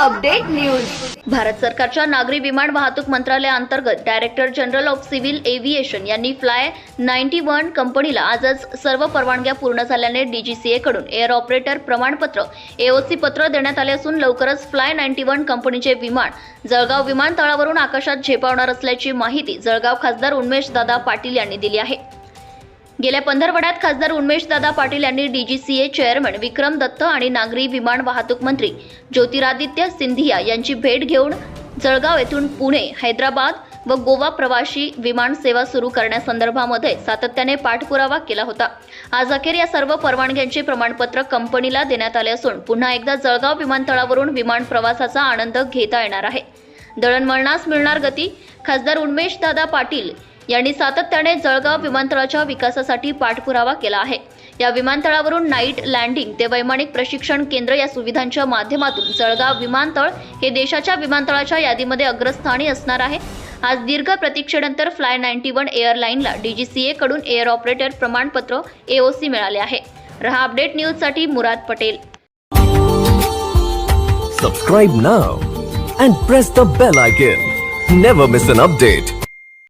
Update news. Bharat सरकारच्या नागरी विमान वाहतूक मंत्रालयाअंतर्गत director general of civil aviation यांनी फ्लाय नाईन्टी वन कंपनीला आजच सर्व परवानग्या पूर्ण झाल्याने डीजीसीए कडून एअर ऑपरेटर प्रमाणपत्र एओसी पत्र देण्यात आले असून लवकरच फ्लाय नाईन्टी वन कंपनीचे विमान जळगाव विमानतळावरून आकाशात झेपावणार असल्याची माहिती जळगाव खासदार उन्मेश दादा पाटील यांनी दिली आहे. गेल्या पंधरवड्यात खासदार उन्मेशदादा पाटील यांनी डीजीसीए चेअरमन विक्रम दत्त आणि नागरी विमान वाहतूक मंत्री ज्योतिरादित्य सिंधिया यांची भेट घेऊन जळगाव येथून पुणे हैदराबाद व गोवा प्रवासी विमान सेवा सुरू करण्यासंदर्भामध्ये सातत्याने पाठपुरावा केला होता. आज अखेर या सर्व परवानग्यांचे प्रमाणपत्र कंपनीला देण्यात आले असून पुन्हा एकदा जळगाव विमानतळावरून विमान प्रवासाचा आनंद घेता येणार आहे. दळणवळणास मिळणार गती खासदार उन्मेश दादा पाटील यांनी सातत्याने जळगाव विमानतळाच्या विकासासाठी पाठपुरावा केला आहे. या विमानतळावरून नाईट लँडिंग ते वैमानिक प्रशिक्षण केंद्र या सुविधांच्या माध्यमातून जळगाव विमानतळ हे देशाच्या विमानतळाच्या यादीमध्ये अग्रस्थानी असणार आहे. आज दीर्घ प्रतीक्षेनंतर फ्लाय नाईन्टी वन एअरलाईनला डीजीसीए कडून एअर ऑपरेटर प्रमाणपत्र एओसी मिळाले आहे. रहा अपडेट न्यूजसाठी Murad Patel. Subscribe now and press the bell icon never miss an update